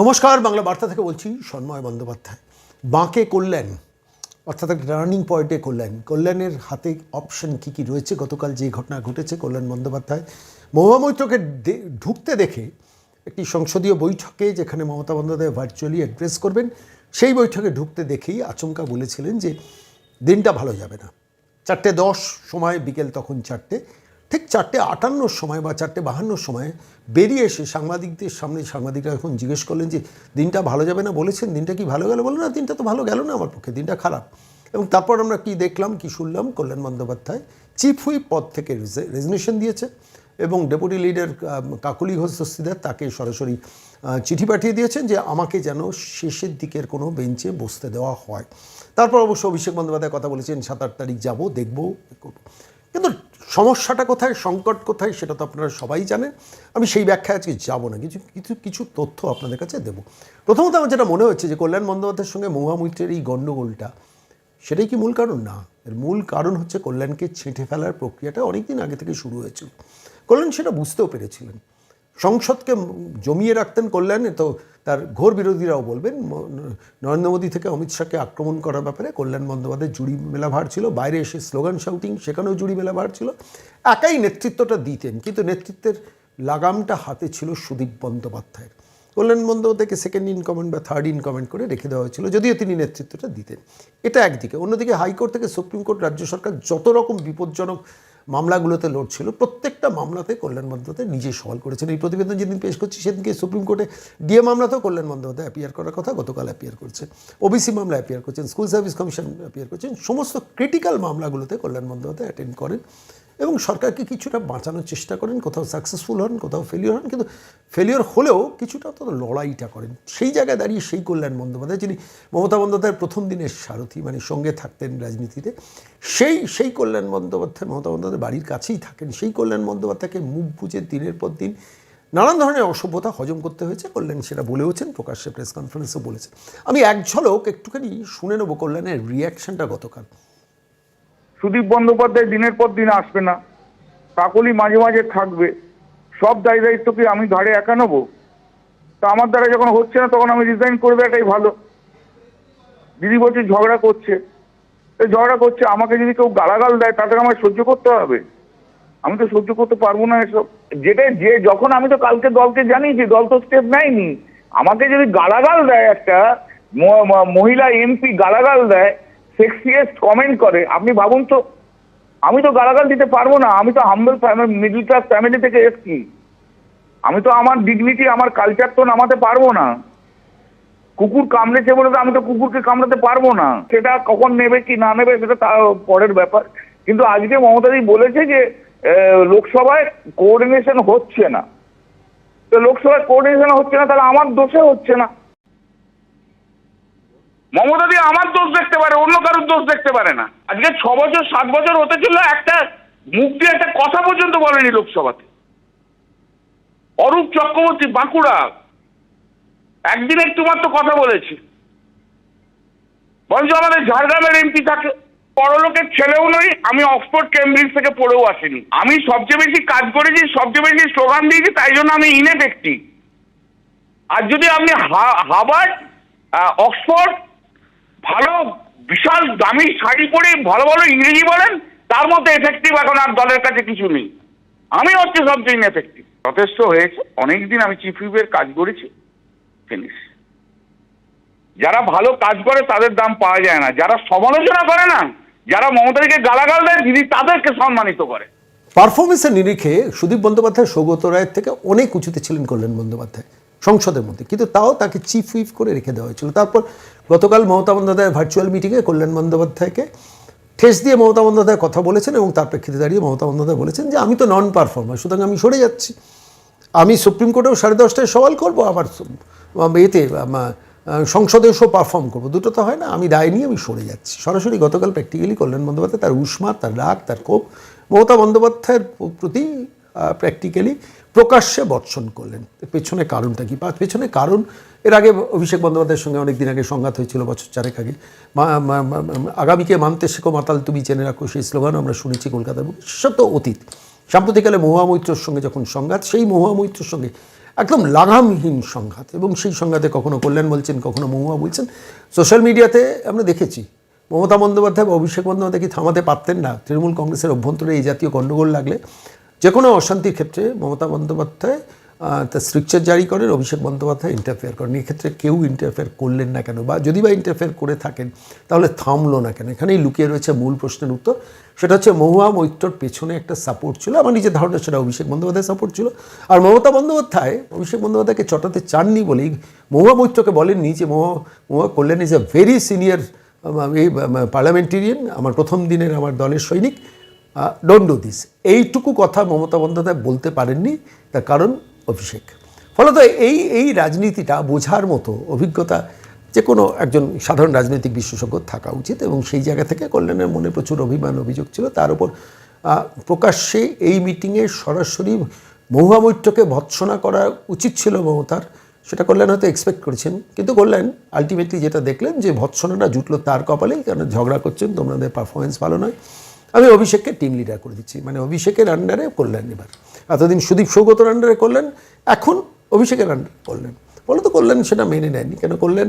নমস্কার, বাংলা বার্তা থেকে বলছি সন্ময় বন্দ্যোপাধ্যায়। বাঁকে কল্যাণ, অর্থাৎ একটা টার্নিং পয়েন্টে কল্যাণ। কল্যাণের হাতে অপশন কী কী রয়েছে? গতকাল যে ঘটনা ঘটেছে কল্যাণ বন্দ্যোপাধ্যায়, মহুয়া মৈত্রকে ঢুকতে দেখে একটি সংসদীয় বৈঠকে যেখানে মমতা বন্দ্যোপাধ্যায় ভার্চুয়ালি অ্যাড্রেস করবেন, সেই বৈঠকে ঢুকতে দেখেই আচমকা বলেছিলেন যে দিনটা ভালো যাবে না। চারটে দশ, সময় বিকেল তখন চারটে। ঠিক চারটে আটান্নর সময় বা চারটে বাহান্নর সময় বেরিয়ে এসে সাংবাদিকদের সামনে সাংবাদিকরা এখন জিজ্ঞেস করলেন যে, দিনটা ভালো যাবে না? বলেছেন, দিনটা কি ভালো গেল? বলে না, দিনটা তো ভালো গেল না আমার পক্ষে, দিনটা খারাপ। এবং তারপর আমরা কি দেখলাম, কি শুনলাম? কল্যাণ বন্দ্যোপাধ্যায় চিফ হুইপ পদ থেকে রেজিগনেশন দিয়েছে এবং ডেপুটি লিডার কাকুলি ঘোষ দস্তিদার তাকে সরাসরি চিঠি পাঠিয়ে দিয়েছেন যে, আমাকে যেন শেষের দিকের কোনো বেঞ্চে বসতে দেওয়া হয়। তারপর অবশ্য অভিষেক বন্দ্যোপাধ্যায় কথা বলেছেন, সাত আট তারিখ যাব, দেখব কিন্তু সমস্যাটা কোথায়, সংকট কোথায়, সেটা তো আপনারা সবাই জানেন আমি সেই ব্যাখ্যায় আজকে যাব না। কিছু কিছু কিছু তথ্য আপনাদের কাছে দেব। প্রথমত আমার যেটা মনে হচ্ছে যে কল্যাণ বন্দ্যোপাধ্যায়ের সঙ্গে মহামৈত্রের এই গণ্ডগোলটা, সেটাই কি মূল কারণ? না। এর মূল কারণ হচ্ছে কল্যাণকে ছেঁটে ফেলার প্রক্রিয়াটা অনেক দিন আগে থেকে শুরু হয়েছিল। কল্যাণ সেটা বুঝতেও পেরেছিলেন। সংসদকে জমিয়ে রাখতেন কল্যাণে, তো তার ঘোর বিরোধীরাও বলবেন নরেন্দ্র মোদী থেকে অমিত শাহকে আক্রমণ করার ব্যাপারে কল্যাণ বন্দ্যোপাধ্যায় জুড়ি মেলা ভার ছিল, বাইরে এসে স্লোগান শাউটিং সেখানেও জুড়ি মেলা ভার ছিল, একাই নেতৃত্বটা দিতেন, কিন্তু নেতৃত্বের লাগামটা হাতে ছিল সুদীপ বন্দ্যোপাধ্যায়ের। কল্যাণ বন্দ্যোপাধ্যায়কে সেকেন্ড ইন কমেন্ট বা থার্ড ইন কমেন্ট করে রেখে দেওয়া হয়েছিল, যদিও তিনি নেতৃত্বটা দিতেন। এটা একদিকে, অন্যদিকে হাইকোর্ট থেকে সুপ্রিম কোর্ট রাজ্য সরকার যত রকম বিপজ্জনক মামলাগুলোতে লড়ছিল, প্রত্যেকটা মামলাতে কল্যাণ বন্দ্যোপাধ্যায় নিজে সওয়াল করেছেন এই প্রতিবেদন যেদিন পেশ করছি, সেদিনকে সুপ্রিম কোর্টে ডিএ মামলাতেও কল্যাণ বন্দ্যোপাধ্যায় অ্যাপিয়ার করার কথা গতকাল অ্যাপিয়ার করছেন ওবিসি মামলা অ্যাপিয়ার করছেন স্কুল সার্ভিস কমিশন অ্যাপিয়ার করছেন, সমস্ত ক্রিটিক্যাল মামলাগুলোতে কল্যাণ বন্দ্যোপাধ্যায় অ্যাটেন্ড করেন। এবং সরকারকে কিছুটা বাঁচানোর চেষ্টা করেন, কোথাও সাকসেসফুল হন, কোথাও ফেলিওর হন, কিন্তু ফেলিওর হলেও কিছুটা তো লড়াইটা করেন। সেই জায়গায় দাঁড়িয়ে সেই কল্যাণ বন্দ্যোপাধ্যায়, যিনি মমতা বন্দ্যোপাধ্যায়ের প্রথম দিনের সারথি মানে সঙ্গে থাকতেন রাজনীতিতে, সেই সেই কল্যাণ বন্দ্যোপাধ্যায়, মমতা বন্দ্যোপাধ্যায় বাড়ির কাছেই থাকেন। সেই কল্যাণ বন্দ্যোপাধ্যায়কে মুখ বুঝে দিনের পর দিন নানান ধরনের অসভ্যতা হজম করতে হয়েছে। কল্যাণ সেটা বলেওছেন, প্রকাশ্যে প্রেস কনফারেন্সে বলেছেন। আমি এক ঝলক একটুখানি শুনে নেব কল্যাণের রিয়াকশনটা গতকাল। সুদীপ বন্দ্যোপাধ্যায় দিনের পর দিন আসবে না। কাকলি মাঝে মাঝে থাকবে। সব দায় দায়িত্ব কি আমি ঘাড়ে একা নেব? তা আমার দ্বারা যখন হচ্ছে না, তখন আমি রিজাইন করবে এটাই ভালো। দিদি বলছে, ঝগড়া করছে। ঝগড়া করছে? আমাকে যদি কেউ গালাগাল দেয় তাদের আমায় সহ্য করতে হবে? আমি তো সহ্য করতে পারব না এসব। যেটা যে, যখন আমি তো কালকে দলকে জানিয়েছি, দল তো স্টেপ নেয়নি। আমাকে যদি গালাগাল দেয় একটা মহিলা এমপি গালাগাল দেয় সেক্সিয়েস্ট কমেন্ট করে, আপনি ভাবুন তো, আমি তো গালাগাল দিতে পারব না, আমি তো humble family middle class family থেকে এসছি। আমি তো আমার ডিগনিটি আমার কালচার তো নামাতে পারব না। কুকুর কামড়েছে বলে তো আমি তো কুকুরকে কামড়াতে পারব না। সেটা কখন নেবে কি না নেবে সেটা তার পরের ব্যাপার। কিন্তু আজকে মমতাদি বলেছে যে লোকসভায় কোঅর্ডিনেশন হচ্ছে না। তো লোকসভায় কোঅর্ডিনেশন হচ্ছে না, তাহলে আমার দোষে হচ্ছে না। মমতা দি আমার দোষ দেখতে পারে, অন্য কারোর দোষ দেখতে পারে না। আজকে ছ বছর, সাত বছর হতে ছিল, একটা মুখ দিয়ে একটা কথা পর্যন্ত বলেনি লোকসভাতে। অরূপ চক্রবর্তী, বাঁকুড়া, একদিন একটু মাত্র কথা বলেছে। বরঞ্চ আমাদের ঝাড়গ্রামের এমপি থাকে পরলোকের ছেলেও নই, আমি অক্সফোর্ড, কেমব্রিজ থেকে পড়েও আসিনি। আমি সবচেয়ে বেশি কাজ করেছি, সবচেয়ে বেশি স্লোগান দিয়েছি, তাই জন্য আমি ইনএফেক্টিভ আর যদি আপনি হা- হার্ভার্ড অক্সফোর্ড ভালো, বিশাল, দামি শাড়ি পরে ভালো ভালো ইংরেজি বলেন, তার মধ্যে এফেক্টিভ এখন আর দলের কাছে কিছু নেই। আমি হচ্ছে সবচেয়ে ইনএফেক্টিভ যথেষ্ট হয়েছে, অনেকদিন আমি চিফ হুইপের কাজ করেছি ফিনিশ যারা ভালো কাজ করে, তাদের দাম পাওয়া যায় না। যারা সমালোচনা করে না, যারা মমতাদিকে গালাগাল দেয়, দিদি তাদেরকে সম্মানিত করে। পারফরমেন্সের নিরিখে সুদীপ বন্দ্যোপাধ্যায় সৌগত রায়ের থেকে অনেক উঁচুতে ছিলেন করলেন বন্দ্যোপাধ্যায়। সংসদের মধ্যে। কিন্তু তাও তাকে চিফ হুইপ করে রেখে দেওয়া হয়েছিল। তারপর গতকাল মমতা বন্দ্যোপাধ্যায় ভার্চুয়াল মিটিংয়ে কল্যাণ বন্দ্যোপাধ্যায়কে ঠেস দিয়ে মমতা বন্দ্যোপাধ্যায় কথা বলেছেন এবং তার প্রেক্ষিতে দাঁড়িয়ে মমতা বন্দ্যোপাধ্যায় বলেছেন যে, আমি তো নন পারফর্মার সুতরাং আমি সরে যাচ্ছি। আমি সুপ্রিম কোর্টেও সাড়ে দশটায় সওয়াল করব, আবার এতে সংসদে এসেও পারফর্ম করব। দুটো তো হয় না, আমি দায় নিয়ে আমি সরে যাচ্ছি। সরাসরি গতকাল প্র্যাকটিক্যালি কল্যাণ বন্দ্যোপাধ্যায় তার উষ্মা, তার রাগ, তার ক্ষোভ মমতা বন্দ্যোপাধ্যায়ের প্রতি প্র্যাকটিক্যালি প্রকাশ্যে বর্ষণ করলেন। পেছনে কারণটা কি? পেছনে কারণ, এর আগে অভিষেক বন্দ্যোপাধ্যায়ের সঙ্গে অনেক দিন আগে সংঘাত হয়েছিল বছর চারেক আগে। আগামীকে মানতে শেখো মাতাল, তুমি জেনে রাখো সেই স্লোগান আমরা শুনেছি কলকাতার বুকে। সব তো অতীত। সাম্প্রতিককালে মহুয়া মৈত্রর সঙ্গে যখন সংঘাত, সেই মহুয়া মৈত্রর সঙ্গে একদম লাগামহীন সংঘাত। এবং সেই সংঘাতে কখনো কল্যাণ বলছেন, কখনো মহুয়া বলছেন। সোশ্যাল মিডিয়াতে আমরা দেখেছি, মমতা বন্দ্যোপাধ্যায় বা অভিষেক বন্দ্যোপাধ্যায় কি থামাতে পারতেন না? তৃণমূল কংগ্রেসের অভ্যন্তরে এই জাতীয় গণ্ডগোল লাগলে যে কোনো অশান্তির ক্ষেত্রে মমতা বন্দ্যোপাধ্যায় তার স্ট্রিকচার জারি করেন, অভিষেক বন্দ্যোপাধ্যায় ইন্টারফেয়ার করেন। এক্ষেত্রে কেউ ইন্টারফেয়ার করলেন না কেন? বা যদি বা ইন্টারফেয়ার করে থাকেন, তাহলে থামলো না কেন? এখানেই লুকিয়ে রয়েছে মূল প্রশ্নের উত্তর। সেটা হচ্ছে মহুয়া মৈত্রর পেছনে একটা সাপোর্ট ছিল। আমার নিজের ধারণা সেটা অভিষেক বন্দ্যোপাধ্যায় সাপোর্ট ছিল। আর মমতা বন্দ্যোপাধ্যায়, অভিষেক বন্দ্যোপাধ্যায়কে চটাতে চাননি বলেই মহুয়া মৈত্রকে বলেননি যে Mahua Mahua Kalyan is a very senior parliamentarian আমার প্রথম দিনের আমার দলের সৈনিক। ডোন্ট ডু দিস এইটুকু কথা মমতা বন্দ্যোপাধ্যায় বলতে পারেননি, তার কারণ অভিষেক। ফলত এই এই রাজনীতিটা বোঝার মতো অভিজ্ঞতা যে কোনো একজন সাধারণ রাজনৈতিক বিশেষজ্ঞ থাকা উচিত এবং সেই জায়গা থেকে কল্যাণের মনে প্রচুর অভিমান, অভিযোগ ছিল। তার উপর প্রকাশ্যে এই মিটিংয়ে সরাসরি মহুয়া মৈত্রকে ভৎসনা করা উচিত ছিল মমতার। সেটা কল্যাণ হয়তো এক্সপেক্ট করেছেন, কিন্তু কল্যাণ আলটিমেটলি যেটা দেখলেন যে ভৎসনাটা জুটলো তার কপালেই কারণ ঝগড়া করছেন তোমাদের পারফরমেন্স ভালো নয়। আমি অভিষেককে টিম লিডার করে দিচ্ছি। মানে অভিষেকের আন্ডারে কল্যাণ এবার। এতদিন সুদীপ সৌগতর আন্ডারে করলেন এখন অভিষেকের আন্ডারে করলেন বলো তো কল্যাণ সেটা মেনে নেয়নি, কেন করলেন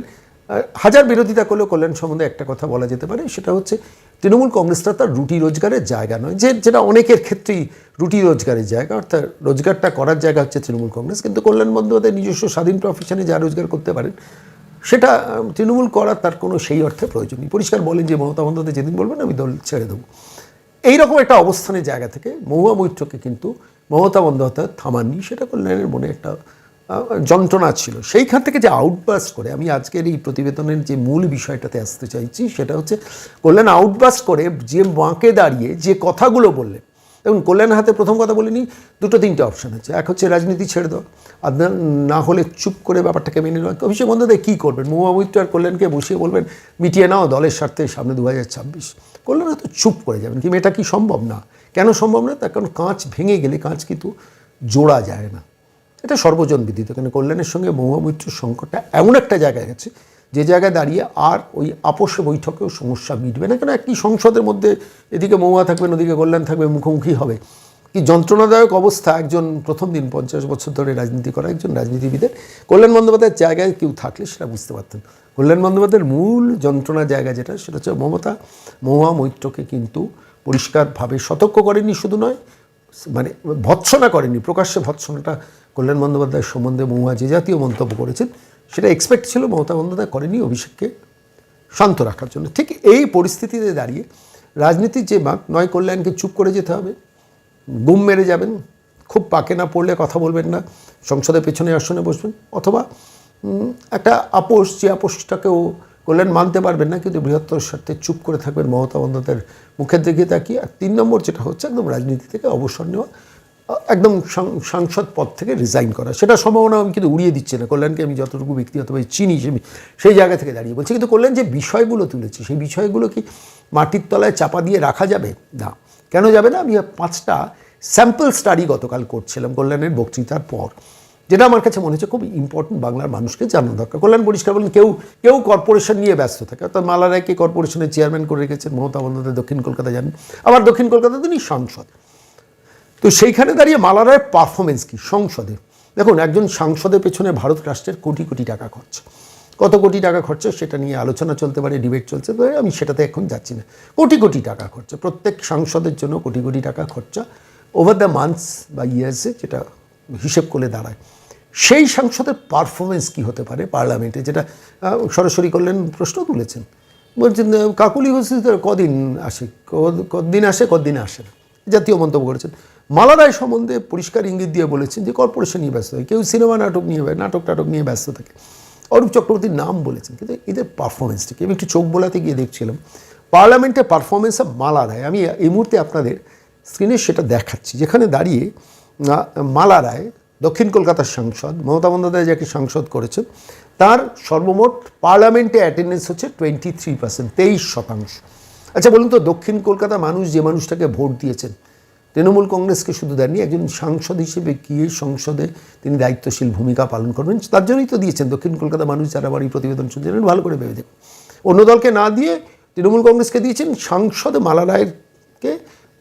হাজার বিরোধিতা করলেও কল্যাণ সম্বন্ধে একটা কথা বলা যেতে পারে, সেটা হচ্ছে তৃণমূল কংগ্রেসটা তার রুটি রোজগারের জায়গা নয়, যে যেটা অনেকের ক্ষেত্রেই রুটি রোজগারের জায়গা, অর্থাৎ রোজগারটা করার জায়গা হচ্ছে তৃণমূল কংগ্রেস। কিন্তু কল্যাণ বন্দ্যোপাধ্যায় নিজস্ব স্বাধীন প্রফেশনে যা রোজগার করতে পারেন, সেটা তৃণমূল করার তার কোনো সেই অর্থে প্রয়োজন নেই। পরিষ্কার বলেন যে মমতা বন্দ্যোপাধ্যায় যেদিন বলবেন, আমি দল ছেড়ে দেবো। এইরকম একটা অবস্থানের জায়গা থেকে মহুয়া মৈত্রকে কিন্তু মমতা বন্দ্যোপাধ্যায় থামাননি। সেটা কল্যাণের মনে একটা যন্ত্রণা ছিল। সেইখান থেকে যে আউটবাস্ট করে, আমি আজকের এই প্রতিবেদনের যে মূল বিষয়টাতে আসতে চাইছি, সেটা হচ্ছে কল্যাণ আউটবাস্ট করে যে বাঁকে দাঁড়িয়ে যে কথাগুলো বললেন এবং কল্যাণ হাতে প্রথম কথা বলিনি, দুটো তিনটে অপশন আছে। এক হচ্ছে রাজনীতি ছেড়ে দাও। আর না- হলে চুপ করে ব্যাপারটাকে মেনে নেওয়া। অভিষেক বন্দ্যোপাধ্যায় কী করবেন? মহুয়া মৈত্র আর কল্যাণকে বসিয়ে বলবেন, মিটিয়ে নাও, দলের স্বার্থে সামনে দু হাজার ছাব্বিশ। কল্যাণ হয়তো চুপ করে যাবেন। কিন্তু এটা কি সম্ভব না? কেন সম্ভব না? তার কারণ কাঁচ ভেঙে গেলে কাঁচ কিন্তু জোড়া যায় না। এটা সর্বজন বিদিত। কেন কল্যাণের সঙ্গে মহুয়া সংকটটা এমন একটা জায়গায় গেছে যে জায়গায় দাঁড়িয়ে আর ওই আপোষে বৈঠকেও সমস্যা মিটবে না। কেন? একটি সংসদের মধ্যে এদিকে মৌয়া থাকবেন ওদিকে কল্যাণ থাকবে, মুখোমুখি হবে। কি যন্ত্রণাদায়ক অবস্থা একজন প্রথম দিন পঞ্চাশ বছর ধরে রাজনীতি করা একজন রাজনীতিবিদের। কল্যাণ বন্দ্যোপাধ্যায়ের জায়গায় কেউ থাকলে সেটা বুঝতে পারতেন। কল্যাণ বন্দ্যোপাধ্যায়ের মূল যন্ত্রণা জায়গা যেটা, সেটা হচ্ছে মমতা। মহুয়া মৈত্রকে কিন্তু পরিষ্কারভাবে সতর্ক করেনি শুধু নয় মানে ভৎসনা করেনি। প্রকাশ্যে ভৎসনাটা কল্যাণ বন্দ্যোপাধ্যায়ের সম্বন্ধে মহুয়া যে জাতীয় মন্তব্য করেছেন সেটা এক্সপেক্ট ছিল, মমতা বন্দ্যোপাধ্যায় করেনি অভিষেককে শান্ত রাখার জন্য। ঠিক এই পরিস্থিতিতে দাঁড়িয়ে রাজনীতির যে বাঁক, নয় কল্যাণকে চুপ করে যেতে হবে। গুম মেরে যাবেন, খুব পাকে না পড়লে কথা বলবেন না, সংসদের পেছনে আসনে বসবেন, অথবা একটা আপোষ, যে আপোষটাকেও কল্যাণ মানতে পারবেন না, কিন্তু বৃহত্তর স্বার্থে চুপ করে থাকবেন মমতা বন্দ্যোপাধ্যায়ের মুখের দিকে তাকিয়ে। আর তিন নম্বর যেটা হচ্ছে, একদম রাজনীতি থেকে অবসর নেওয়া। একদম সাংসদ পদ থেকে রিজাইন করা। সেটা সম্ভাবনা আমি কিন্তু উড়িয়ে দিচ্ছি না। কল্যাণকে আমি যতটুকু ব্যক্তিগতভাবে চিনি সেই জায়গা থেকে দাঁড়িয়ে বলছি। কিন্তু কল্যাণ যে বিষয়গুলো তুলেছে, সেই বিষয়গুলো কি মাটির তলায় চাপা দিয়ে রাখা যাবে? না। কেন যাবে না? আমি পাঁচটা স্যাম্পল স্টাডি গতকাল করছিলাম কল্যাণের বক্তৃতার পর। যেটা আমার কাছে মনে হচ্ছে খুব ইম্পর্টেন্ট বাংলার মানুষকে জানানো দরকার। কল্যাণ পরিষ্কার বলেন, কেউ কেউ কর্পোরেশন নিয়ে ব্যস্ত থাকে। অর্থাৎ মালা রায়কে কর্পোরেশনের চেয়ারম্যান করে রেখেছেন, মমতা বন্দ্যোপাধ্যায় দক্ষিণ কলকাতা জানেন আবার দক্ষিণ কলকাতাতে তিনি সাংসদ। তো সেইখানে দাঁড়িয়ে মালা রায়ের পারফরমেন্স কি? সংসদে। দেখুন, একজন সাংসদের পেছনে ভারত রাষ্ট্রের কোটি কোটি টাকা খরচ। কত কোটি টাকা খরচা সেটা নিয়ে আলোচনা চলতে পারে ডিবেট চলছে, তো আমি সেটাতে এখন যাচ্ছি না। কোটি কোটি টাকা খরচা। প্রত্যেক সাংসদের জন্য কোটি কোটি টাকা খরচা ওভার দ্য মান্থস বা ইয়ার্সে যেটা হিসেব করলে দাঁড়ায়। সেই সাংসদের পারফরমেন্স কি হতে পারে পার্লামেন্টে? যেটা সরাসরি করলেন, প্রশ্ন তুলেছেন। বলছেন কাকুলি হোসেন কদিন আসে? কদ- কদিন আসে কদিন আসে না। জাতীয় মন্তব্য করেছেন। মালা রায় সম্বন্ধে পরিষ্কার ইঙ্গিত দিয়ে বলেছেন যে কর্পোরেশন নিয়ে ব্যস্ত হয় কেউ সিনেমা, নাটক নিয়ে নাটক, টাটক নিয়ে ব্যস্ত থাকে। অরূপ চক্রবর্তীর নাম বলেছেন, কিন্তু এদের পারফরমেন্সটা কি? আমি একটু চোখ বোলাতে গিয়ে দেখছিলাম পার্লামেন্টের পারফরমেন্স মালা রায় আমি এই মুহূর্তে আপনাদের স্ক্রিনে সেটা দেখাচ্ছি, যেখানে দাঁড়িয়ে মালা রায় দক্ষিণ কলকাতার সাংসদ, মমতা বন্দ্যোপাধ্যায় যাকে সাংসদ করেছেন, তার সর্বমোট পার্লামেন্টে অ্যাটেন্ডেন্স হচ্ছে টোয়েন্টি থ্রি পার্সেন্ট তেইশ শতাংশ। আচ্ছা বলুন তো, দক্ষিণ কলকাতা মানুষ যে মানুষটাকে ভোট দিয়েছেন তৃণমূল কংগ্রেসকে শুধু দেননি, একজন সাংসদ হিসেবে গিয়ে সংসদে তিনি দায়িত্বশীল ভূমিকা পালন করবেন? তার জন্যই তো দিয়েছেন। দক্ষিণ কলকাতা মানুষ যারা আবার এই প্রতিবেদন শুনছিলেন ভালো করে ভেবে দেখুন। অন্য দলকে না দিয়ে তৃণমূল কংগ্রেসকে দিয়েছেন, সাংসদ মালা রায়েরকে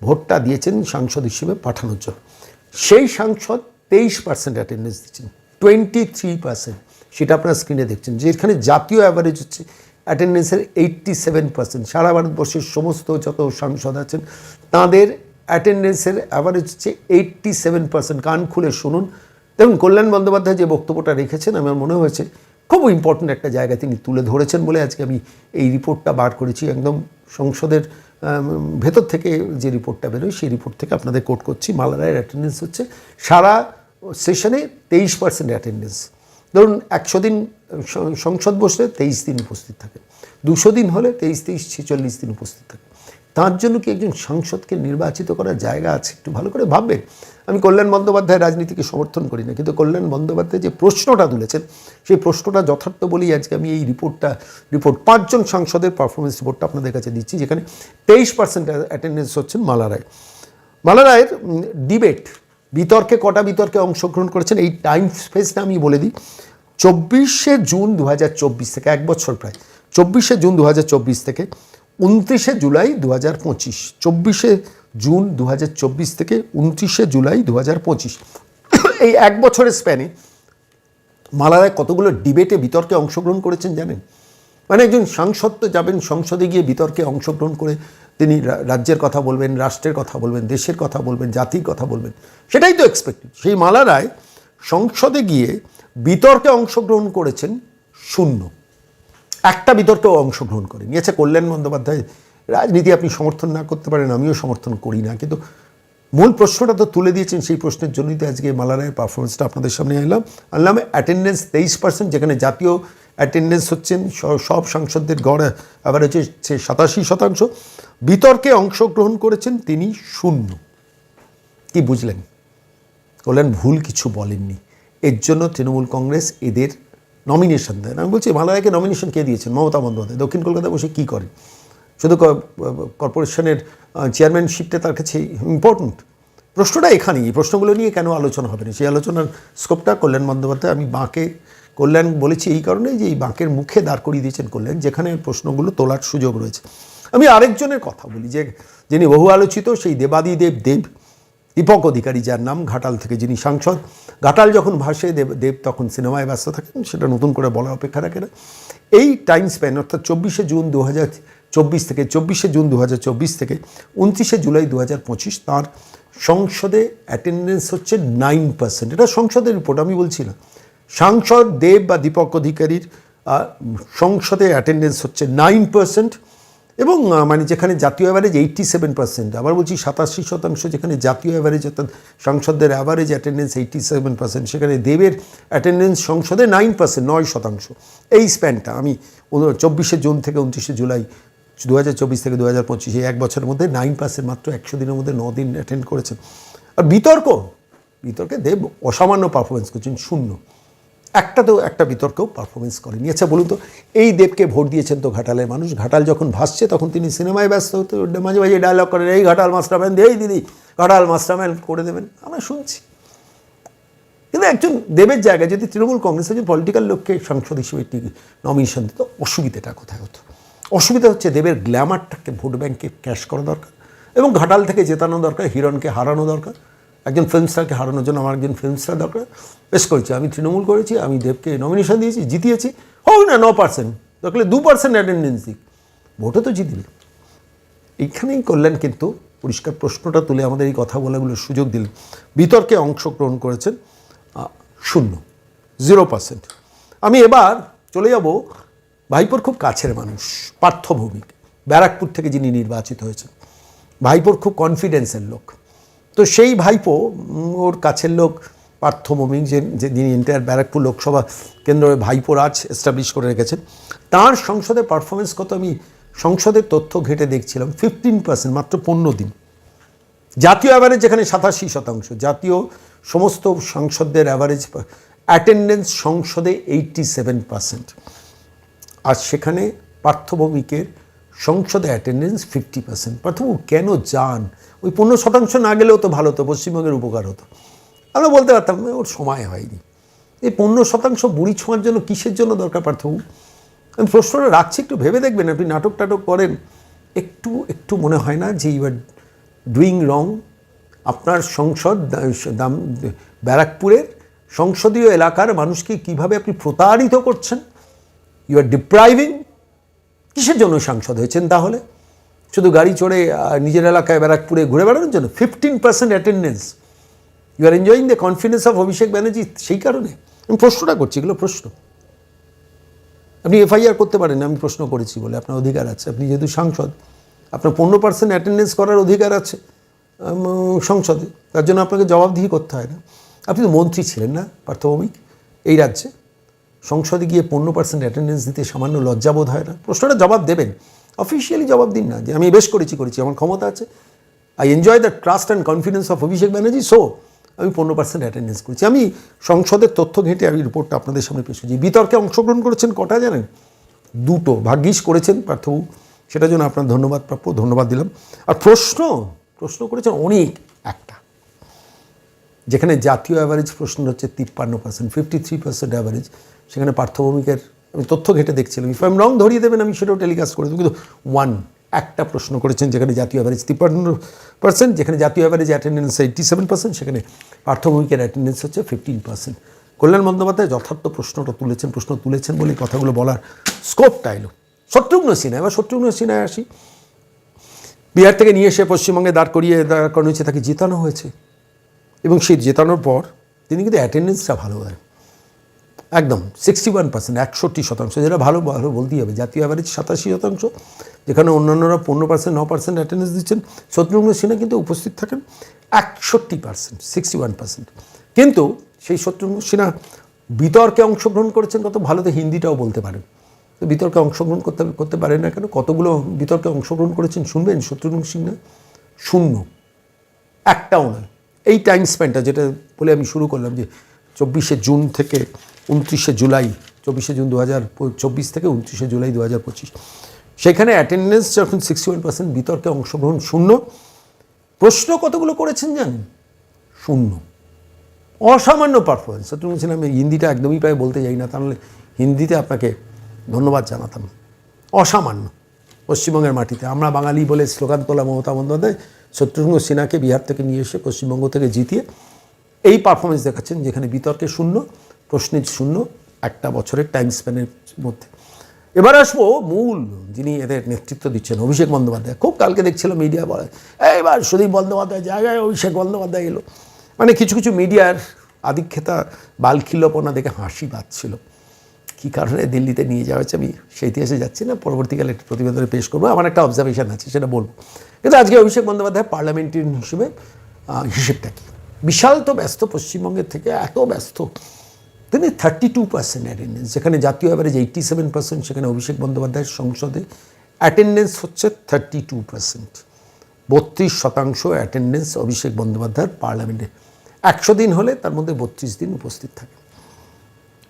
ভোটটা দিয়েছেন সাংসদ হিসেবে পাঠানোর জন্য। সেই সাংসদ তেইশ পার্সেন্ট অ্যাটেন্ডেন্স দিচ্ছেন টোয়েন্টি থ্রি পার্সেন্ট। সেটা আপনারা স্ক্রিনে দেখছেন যেখানে জাতীয় অ্যাভারেজ হচ্ছে অ্যাটেন্ডেন্সের এইট্টি সেভেন পার্সেন্ট। সারা ভারতবর্ষের সমস্ত যত সাংসদ আছেন, তাদের অ্যাটেন্ডেন্সের অ্যাভারেজ হচ্ছে এইট্টি সেভেন পার্সেন্ট কান খুলে শুনুন। দেখুন, কল্যাণ বন্দ্যোপাধ্যায় যে বক্তব্যটা রেখেছেন, আমার মনে হয়েছে খুব ইম্পর্ট্যান্ট একটা জায়গা তিনি তুলে ধরেছেন বলে আজকে আমি এই রিপোর্টটা বার করেছি। একদম সংসদের ভেতর থেকে যে রিপোর্টটা বেরোয়, সেই রিপোর্ট থেকে আপনাদের কোট করছি। মালারায়ের অ্যাটেন্ডেন্স হচ্ছে সারা সেশনে তেইশ পার্সেন্ট অ্যাটেন্ডেন্স ধরুন, একশো দিন সংসদ বসলে তেইশ দিন উপস্থিত থাকে। দুশো দিন হলে তেইশ তেইশ, ছেচল্লিশ দিন উপস্থিত থাকে। তার জন্য কি একজন সাংসদকে নির্বাচিত করার জায়গা আছে? একটু ভালো করে ভাববেন। আমি কল্যাণ বন্দ্যোপাধ্যায় রাজনীতিকে সমর্থন করি না, কিন্তু কল্যাণ বন্দ্যোপাধ্যায় যে প্রশ্নটা তুলেছেন, সেই প্রশ্নটা যথার্থ বলেই আজকে আমি এই রিপোর্টটা, রিপোর্ট পাঁচজন সাংসদের পারফরমেন্স রিপোর্টটা আপনাদের কাছে দিচ্ছি, যেখানে তেইশ পার্সেন্ট অ্যাটেন্ডেন্স হচ্ছেন মালারায় মালারায়ের ডিবেট বিতর্কে, কটা বিতর্কে অংশগ্রহণ করেছেন, এই টাইম স্পেসটা আমি বলে দিই, চব্বিশে জুন দু হাজার চব্বিশ থেকে, এক বছর প্রায়, চব্বিশে জুন দু হাজার চব্বিশ থেকে উনত্রিশে জুলাই দু হাজার পঁচিশ, চব্বিশে জুন দু হাজার চব্বিশ থেকে উনত্রিশে জুলাই দু হাজার পঁচিশ। এই এক বছরের স্প্যানে মালারায় কতগুলো ডিবেটে বিতর্কে অংশগ্রহণ করেছেন জানেন? মানে একজন সাংসদ তো যাবেন, সংসদে গিয়ে বিতর্কে অংশগ্রহণ করে তিনি রাজ্যের কথা বলবেন, রাষ্ট্রের কথা বলবেন, দেশের কথা বলবেন, জাতির কথা বলবেন। সেটাই তো এক্সপেক্টেড সেই মালারায় সংসদে গিয়ে বিতর্কে অংশগ্রহণ করেছেন শূন্য। একটা বিতর্কেও অংশগ্রহণ করেন। আচ্ছা কল্যাণ বন্দ্যোপাধ্যায়, রাজনীতি আপনি সমর্থন না করতে পারেন, আমিও সমর্থন করি না। কিন্তু মূল প্রশ্নটা তো তুলে দিয়েছেন সেই প্রশ্নের জন্যই তো আজকে মালারায়ের পারফরমেন্সটা আপনাদের সামনে আনলাম আনলাম অ্যাটেন্ডেন্স তেইশ পার্সেন্ট যেখানে জাতীয় অ্যাটেন্ডেন্স হচ্ছেন সব সাংসদদের গড় আবার হচ্ছে সাতাশি শতাংশ। বিতর্কে অংশগ্রহণ করেছেন তিনি শূন্য। কি বুঝলেন? বললেন ভুল কিছু বলেননি। এর জন্য তৃণমূল কংগ্রেস এদের নমিনেশন দেয়। আমি বলছি মালায়াকে নমিনেশন কে দিয়েছেন? মমতা বন্দ্যোপাধ্যায়। দক্ষিণ কলকাতায় বসে কী করে? শুধু কর্পোরেশনের চেয়ারম্যানশিপটা তার কাছে ইম্পর্ট্যান্ট প্রশ্নটা এখানেই। এই প্রশ্নগুলো নিয়ে কেন আলোচনা হবে না? সেই আলোচনার স্কোপটা কল্যাণ বন্দ্যোপাধ্যায়, আমি বাঁকে, কল্যাণ বলেছি এই কারণে যে এই বাঁকের মুখে দাঁড় করিয়ে দিয়েছেন কল্যাণ, যেখানে প্রশ্নগুলো তোলার সুযোগ রয়েছে। আমি আরেকজনের কথা বলি, যে যিনি বহু আলোচিত, সেই দেবাদিদেব দেব দীপক অধিকারী যার নাম ঘাটাল থেকে যিনি সাংসদ, ঘাটাল যখন ভাসে, দেব দেব তখন সিনেমায় ব্যস্ত থাকেন, সেটা নতুন করে বলার অপেক্ষা রাখে না। এই টাইম স্প্যান অর্থাৎ চব্বিশে জুন দু চব্বিশ থেকে, চব্বিশে জুন দু হাজার চব্বিশ থেকে উনত্রিশে জুলাই দু পঁচিশ, তাঁর সংসদে অ্যাটেন্ডেন্স হচ্ছে নাইন পার্সেন্ট এটা সংসদের রিপোর্ট আমি বলছি না সাংসদ, দেব বা দীপক অধিকারীর সংসদে অ্যাটেন্ডেন্স হচ্ছে নাইন পার্সেন্ট এবং মানে যেখানে জাতীয় অ্যাভারেজ এইট্টি সেভেন পার্সেন্ট আবার বলছি সাতাশি শতাংশ যেখানে জাতীয় অ্যাভারেজ অর্থাৎ সংসদের average attendance eighty seven percent সেখানে দেবের অ্যাটেন্ডেন্স সংসদে নাইন পার্সেন্ট নয় শতাংশ। এই স্প্যানটা আমি চব্বিশে জুন থেকে উনত্রিশে জুলাই দু হাজার চব্বিশ থেকে দু হাজার পঁচিশ, এক বছরের মধ্যে নাইন পার্সেন্ট মাত্র, একশো দিনের মধ্যে ন দিন অ্যাটেন্ড করেছেন। আর বিতর্ক, বিতর্কে দেব অসামান্য পারফরমেন্স করছেন শূন্য। একটা তো একটা বিতর্কেও পারফরমেন্স করেনি। আচ্ছা বলুন তো, এই দেবকে ভোট দিয়েছেন তো ঘাটালের মানুষ, ঘাটাল যখন ভাসছে তখন তিনি সিনেমায় ব্যস্ত হতো মাঝে মাঝে ডায়লগ করেন, এই ঘাটাল মাস্টারম্যান এই দিদি, ঘাটাল মাস্টারম্যান করে দেবেন। আমরা শুনছি। কিন্তু একজন দেবের জায়গায় যদি তৃণমূল কংগ্রেস একজন পলিটিক্যাল লোককে সাংসদ হিসেবে একটি নমিনেশন দিত, অসুবিধাটা কোথায় হতো? অসুবিধা হচ্ছে দেবের গ্ল্যামারটাকে ভোট ব্যাংকে ক্যাশ করা দরকার এবং ঘাটাল থেকে জেতানো দরকার, হিরণকে হারানো দরকার। একজন ফিল্ম স্টারকে হারানোর জন্য আমার একজন ফিল্ম স্টার দরকার। বেশ করেছি, আমি তৃণমূল করেছি, আমি দেবকে নমিনেশন দিয়েছি, জিতিয়েছি। হোক না, ন পার্সেন্ট দরকার দু পার্সেন্ট অ্যাটেন্ডেন্স দিক। ভোটও তো জিতবে এইখানেই করলেন কিন্তু পরিষ্কার প্রশ্নটা তুলে আমাদের এই কথা বলাগুলোর সুযোগ দিলেন বিতর্কে অংশগ্রহণ করেছেন শূন্য জিরো পার্সেন্ট আমি এবার চলে যাব ভাইপোর খুব কাছের মানুষ পার্থ ভৌমিক ব্যারাকপুর থেকে যিনি নির্বাচিত হয়েছেন। ভাইপোর খুব কনফিডেন্সের লোক। তো সেই ভাইপো ওর কাছের লোক পার্থ ভৌমিক যে যিনি এন্টায়ার ব্যারাকপুর লোকসভা কেন্দ্রে ভাইপো রাজ এস্টাবলিশ করে রেখেছেন, তার সংসদে পারফরমেন্স কত আমি সংসদের তথ্য ঘেটে দেখছিলাম ফিফটিন পার্সেন্ট মাত্র পনেরো দিন। জাতীয় অ্যাভারেজ যেখানে সাতাশি শতাংশ, জাতীয় সমস্ত সাংসদদের অ্যাভারেজ অ্যাটেন্ডেন্স সংসদে এইটটি সেভেন পার্সেন্ট আর সেখানে পার্থভৌমিকের সংসদে অ্যাটেন্ডেন্স ফিফটি পার্সেন্ট পার্থবাবু কেন যান? ওই পনেরো শতাংশ না গেলেও তো ভালো হতো, পশ্চিমবঙ্গের উপকার হতো। আমরা বলতে পারতাম ওর সময় হয়নি। এই পনেরো শতাংশ বুড়ি ছোঁয়ার জন্য কিসের জন্য দরকার পার্থবাবু আমি প্রশ্নটা রাখছি, একটু ভেবে দেখবেন, আপনি নাটক টাটক করেন। একটু একটু মনে হয় না যে ইউ আর ডুইং রং আপনার সংসদ, দাম, ব্যারাকপুরের সংসদীয় এলাকার মানুষকে কীভাবে আপনি প্রতারিত করছেন? ইউ আর ডিপ্রাইভিং কিসের জন্য সাংসদ হয়েছেন তাহলে? শুধু গাড়ি চড়ে নিজের এলাকায় ব্যারাকপুরে ঘুরে বেড়ানোর জন্য? Fifteen percent attendance you are enjoying the confidence of Abhishek Banerjee সেই কারণে। আমি প্রশ্নটা করছি, এগুলো প্রশ্ন। আপনি এফআইআর করতে পারেন, আমি প্রশ্ন করেছি বলে আপনার অধিকার আছে। আপনি যেহেতু সাংসদ, আপনার পনেরো পার্সেন্ট অ্যাটেন্ডেন্স করার অধিকার আছে সংসদে। তার জন্য আপনাকে জবাবদিহি করতে হয় না। আপনি তো মন্ত্রী ছিলেন না, পার্থভৌমিক, এই রাজ্যে। সংসদে গিয়ে পনেরো পার্সেন্ট অ্যাটেন্ডেন্স দিতে সামান্য লজ্জাবোধ হয় না? প্রশ্নটা জবাব দেবেন। অফিসিয়ালি জবাব দিন না যে আমি বেশ করেছি করেছি, আমার ক্ষমতা আছে। I enjoy the trust and confidence of Abhishek Banerjee so আমি পনেরো পার্সেন্ট অ্যাটেন্ডেন্স করেছি। আমি সংসদের তথ্য ঘেঁটে আমি রিপোর্টটা আপনাদের সামনে পেশ করেছি। বিতর্কে অংশগ্রহণ করেছেন কটা জানেন? দুটো। ভাগ্যিস করেছেন পার্থবাবু সেটার জন্য আপনার ধন্যবাদ প্রাপ্য, ধন্যবাদ দিলাম। আর প্রশ্ন প্রশ্ন করেছেন অনেক একটা। যেখানে জাতীয় অ্যাভারেজ প্রশ্ন হচ্ছে তিপ্পান্ন percent fifty three percent average সেখানে পার্থভূমিকের আমি তথ্য ঘেটে দেখছিলাম। ইফ আইম রং ধরিয়ে দেবেন, আমি সেটাও টেলিকাস্ট করে দেবো। কিন্তু ওয়ান একটা প্রশ্ন করেছেন যেখানে জাতীয় অ্যাভারেজ তিপ্পান্ন পার্সেন্ট যেখানে জাতীয় average attendance eighty seven percent সেখানে পার্থভূমিকের অ্যাটেন্ডেন্স হচ্ছে ফিফটিন পার্সেন্ট কল্যাণ বন্দ্যোপাধ্যায় যথার্থ প্রশ্নটা তুলেছেন, প্রশ্ন তুলেছেন বলে কথাগুলো বলার স্কোপটা এলো। শত্রুঘ্ন সিনহা, এবার শত্রুঘ্ন সিনহায় আসি। বিহার থেকে নিয়ে এসে পশ্চিমবঙ্গে দাঁড় করিয়ে, দাঁড় করানো হয়েছে, তাকে জেতানো হয়েছে। এবং সেই জেতানোর পর তিনি কিন্তু অ্যাটেন্ডেন্সটা ভালো হয় একদম সিক্সটি ওয়ান পার্সেন্ট একষট্টি শতাংশ, যেটা ভালো ভালো বলতেই হবে। জাতীয় অ্যাভারেজ সাতাশি শতাংশ, যেখানে অন্যান্যরা পনেরো পার্সেন্ট ন পার্সেন্ট অ্যাটেন্ডেন্স দিচ্ছেন। শত্রুঘ্ন সিনহা কিন্তু উপস্থিত থাকেন একষট্টি পার্সেন্ট সিক্সটি ওয়ান পার্সেন্ট কিন্তু সেই শত্রুঘ্ন সিনহা বিতর্কে অংশগ্রহণ করেছেন কত? ভালো তো হিন্দিটাও বলতে পারেন। তো বিতর্কে অংশগ্রহণ করতে করতে পারেন না কেন? কতগুলো বিতর্কে অংশগ্রহণ করেছেন শুনবেন? শত্রুঘ্ন সিনহা শূন্য। একটাও নয়। এই টাইম স্পেন্ডটা যেটা বলে আমি শুরু করলাম যে চব্বিশে জুন থেকে উনত্রিশে জুলাই, চব্বিশে জুন দু হাজার চব্বিশ থেকে উনত্রিশে জুলাই দু হাজার পঁচিশ। সেখানে অ্যাটেন্ডেন্স যখন সিক্সটি ওয়ান পার্সেন্ট বিতর্কে অংশগ্রহণ শূন্য, প্রশ্ন কতগুলো করেছেন জানেন? শূন্য। অসামান্য পারফরমেন্স শত্রুঘ্ন সিনহা, আমি হিন্দিটা একদমই প্রায় বলতে যাই না তাহলে হিন্দিতে আপনাকে ধন্যবাদ জানাতাম। অসামান্য। পশ্চিমবঙ্গের মাটিতে। আমরা বাঙালি বলে স্লোগান তোলা মমতা বন্দ্যোপাধ্যায় শত্রুঘ্ন সিনহাকে বিহার থেকে নিয়ে এসে পশ্চিমবঙ্গ থেকে জিতিয়ে এই পারফরমেন্স দেখাচ্ছেন, যেখানে বিতর্কে শূন্য প্রশ্নের শূন্য একটা বছরের টাইম স্প্যানের মধ্যে। এবার আসব মূল, যিনি এদের নেতৃত্ব দিচ্ছেন, অভিষেক বন্দ্যোপাধ্যায়। খুব কালকে দেখছিলাম মিডিয়া বলে, এইবার সুদীপ বন্দ্যোপাধ্যায় জায়গায় অভিষেক বন্দ্যোপাধ্যায় এলো। মানে কিছু কিছু মিডিয়ার আধিক্ষেতা বালখিল্যপনা দেখে হাসি পাচ্ছিল। কী কারণে দিল্লিতে নিয়ে যাওয়া হয়েছে আমি সেই ইতিহাসে যাচ্ছি না, পরবর্তীকালে একটি প্রতিবেদনে পেশ করব। আমার একটা অবজারভেশন আছে, সেটা বলব। কিন্তু আজকে অভিষেক বন্দ্যোপাধ্যায় পার্লামেন্টারিয়ান হিসেবে হিসেবটা কি? বিশাল তো ব্যস্ত পশ্চিমবঙ্গের থেকে, এত ব্যস্ত। তিনি থার্টি টু পার্সেন্ট অ্যাটেন্ডেন্স যেখানে জাতীয় অ্যাভারেজ এইট্টি সেভেন পার্সেন্ট সেখানে অভিষেক বন্দ্যোপাধ্যায়ের সংসদে অ্যাটেন্ডেন্স হচ্ছে থার্টি টু পার্সেন্ট বত্রিশ শতাংশ অ্যাটেন্ডেন্স অভিষেক বন্দ্যোপাধ্যায়ের পার্লামেন্টে একশো দিন হলে তার মধ্যে বত্রিশ দিন উপস্থিত থাকে।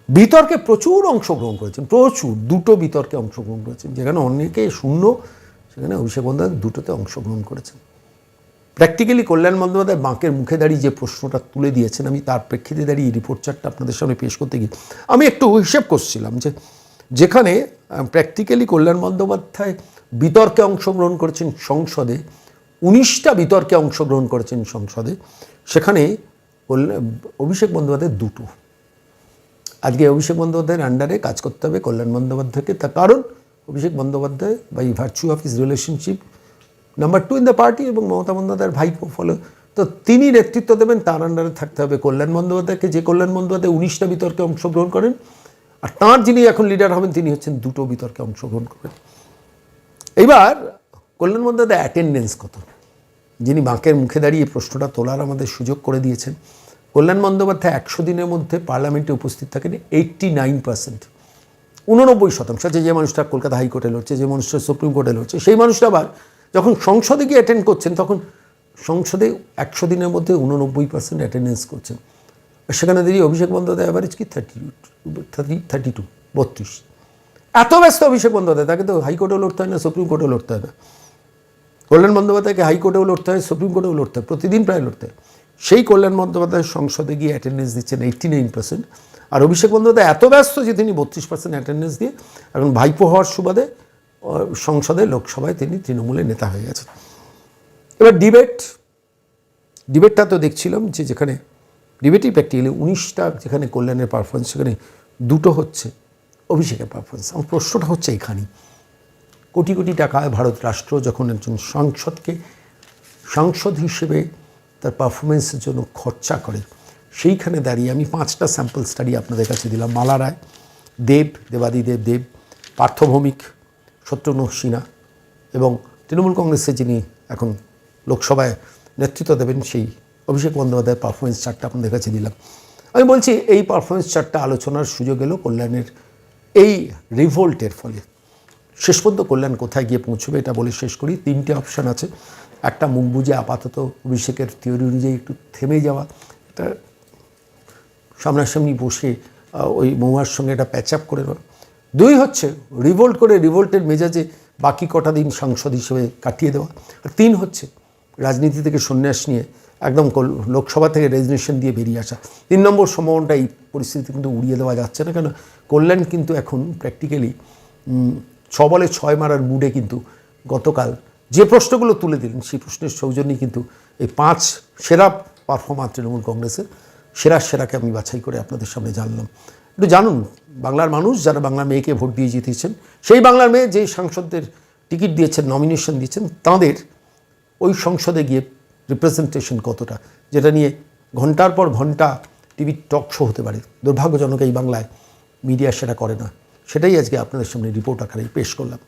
বিতর্কে প্রচুর অংশগ্রহণ করেছেন, প্রচুর, দুটো বিতর্কে অংশগ্রহণ করেছেন। যেখানে অনেকে শূন্য, সেখানে অভিষেক বন্দ্যোপাধ্যায় দুটোতে অংশগ্রহণ করেছেন। প্র্যাকটিক্যালি কল্যাণ বন্দ্যোপাধ্যায় বাঁকের মুখে দাঁড়িয়ে যে প্রশ্নটা তুলে দিয়েছেন, আমি তার প্রেক্ষিতে দাঁড়িয়ে রিপোর্ট চারটা আপনাদের সামনে পেশ করতে গিয়ে, আমি একটু হিসেব করছিলাম যে যেখানে প্র্যাকটিক্যালি কল্যাণ বন্দ্যোপাধ্যায় বিতর্কে অংশগ্রহণ করেছেন সংসদে, উনিশটা বিতর্কে অংশগ্রহণ করেছেন সংসদে, সেখানে অভিষেক বন্দ্যোপাধ্যায় দুটো। আজকে অভিষেক বন্দ্যোপাধ্যায়ের আন্ডারে কাজ করতে হবে কল্যাণ বন্দ্যোপাধ্যায়কে তার কারণ Abhishek Bandyopadhyay by virtue of his relationship number two in the party এবং মমতা বন্দ্যোপাধ্যায়ের ভাইপো ফলো তো তিনি নেতৃত্ব দেবেন, তার আন্ডারে থাকতে হবে কল্যাণ বন্দ্যোপাধ্যায়কে। যে কল্যাণ বন্দ্যোপাধ্যায় উনিশটা বিতর্কে অংশগ্রহণ করেন, আর তাঁর যিনি এখন লিডার হবেন, তিনি হচ্ছেন দুটো বিতর্কে অংশগ্রহণ করেন। এবার কল্যাণ বন্দ্যোপাধ্যায় অ্যাটেন্ডেন্স কত? যিনি বাঁকের মুখে দাঁড়িয়ে প্রশ্নটা তোলার আমাদের সুযোগ করে দিয়েছেন। কল্যাণ বন্দ্যোপাধ্যায় একশো দিনের মধ্যে পার্লামেন্টে উপস্থিত থাকেন এইট্টি নাইন পার্সেন্ট উননব্বই শতাংশ। যে মানুষটা কলকাতা হাইকোর্টে লড়ছে, যে মানুষটা সুপ্রিম কোর্টে লড়ছে, সেই মানুষটা আবার যখন সংসদে গিয়ে অ্যাটেন্ড করছেন, তখন সংসদে একশো দিনের মধ্যে উননব্বই পার্সেন্ট অ্যাটেন্ডেন্স করছেন। সেখানে দেখি অভিষেক বন্দ্যোপাধ্যায় অ্যাভারেজ কি? থার্টি থার্টি থার্টি টু বত্রিশ। এত ব্যস্ত অভিষেক বন্দ্যোপাধ্যায়, তাকে তো হাইকোর্টেও লড়তে হয় না সুপ্রিম কোর্টেও লড়তে হয় না। কল্যাণ বন্দ্যোপাধ্যায়কে হাইকোর্টেও লড়তে হয় সুপ্রিম কোর্টেও লড়তে হয়, প্রতিদিন প্রায় লড়তে হয়। সেই কল্যাণ বন্দ্যোপাধ্যায় সংসদে গিয়ে অ্যাটেন্ডেন্স দিচ্ছেন এইট্টি নাইন পার্সেন্ট আর অভিষেক বন্দ্যোপাধ্যায় এত ব্যস্ত যে তিনি বত্রিশ পার্সেন্ট অ্যাটেন্ডেন্স দিয়ে এখন ভাইপো হওয়ার সুবাদে সংসদে, লোকসভায় তিনি তৃণমূলের নেতা হয়ে গেছেন। এবার ডিবেট, ডিবেটটা তো দেখছিলাম যে যেখানে ডিবেটই প্র্যাকটিক্যালি উনিশটা যেখানে কল্যাণের পারফরমেন্স সেখানে দুটো হচ্ছে অভিষেকের পারফরমেন্স আমার প্রশ্নটা হচ্ছে এখানেই কোটি কোটি টাকায় ভারত রাষ্ট্র যখন একজন সাংসদকে, সাংসদ হিসেবে তার পারফরমেন্সের জন্য খরচা করে, সেইখানে দাঁড়িয়ে আমি পাঁচটা স্যাম্পল স্টাডি আপনাদের কাছে দিলাম। মালা রায় দেব, দেবাদিদেব দেব, পার্থভৌমিক শত্রুঘ্ন সিনহা এবং তৃণমূল কংগ্রেসে যিনি এখন লোকসভায় নেতৃত্ব দেবেন সেই অভিষেক বন্দ্যোপাধ্যায়ের পারফরমেন্স চার্টটা আপনাদের কাছে দিলাম। আমি বলছি, এই পারফরমেন্স চার্টটা আলোচনার সুযোগ এলো কল্যাণের এই রিভোল্টের ফলে। শেষ পর্যন্ত কল্যাণ কোথায় গিয়ে পৌঁছবে এটা বলে শেষ করি। তিনটে অপশান আছে। একটা মুখ আপাতত অভিষেকের থিওরি অনুযায়ী একটু থেমে যাওয়া। এটা সামনাসামনি বসে ওই মহুয়ার সঙ্গে এটা প্যাচ আপ করে নেওয়া দুই হচ্ছে রিভোল্ট করে রিভোল্টের মেজাজে বাকি কটা দিন সাংসদ হিসেবে কাটিয়ে দেওয়া। আর তিন হচ্ছে রাজনীতি থেকে সন্ন্যাস নিয়ে একদম লোকসভা থেকে রেজিগনেশন দিয়ে বেরিয়ে আসা। তিন নম্বর সম্ভাবনাটা এই পরিস্থিতি কিন্তু উড়িয়ে দেওয়া যাচ্ছে না। কেন? কল্যাণ কিন্তু এখন প্র্যাকটিক্যালি ছ বলে ছয় মারার মুডে কিন্তু গতকাল যে প্রশ্নগুলো তুলে দিলেন, সেই প্রশ্নের সৌজন্যে কিন্তু এই পাঁচ সেরা পারফর্মার তৃণমূল কংগ্রেসের সেরা সেরাকে আমি বাছাই করে আপনাদের সামনে জানলাম। একটু জানুন, বাংলার মানুষ যারা বাংলা মেয়েকে ভোট দিয়ে জিতিয়েছেন সেই বাংলার মেয়ে যে সাংসদদের টিকিট দিয়েছেন নমিনেশন দিয়েছেন, তাঁদের ওই সংসদে গিয়ে রিপ্রেজেন্টেশন কতটা? যেটা নিয়ে ঘণ্টার পর ঘণ্টা টিভির টক শো হতে পারে। দুর্ভাগ্যজনক এই বাংলায় মিডিয়া সেটা করে না। সেটাই আজকে আপনাদের সামনে রিপোর্ট আকারে পেশ করলাম।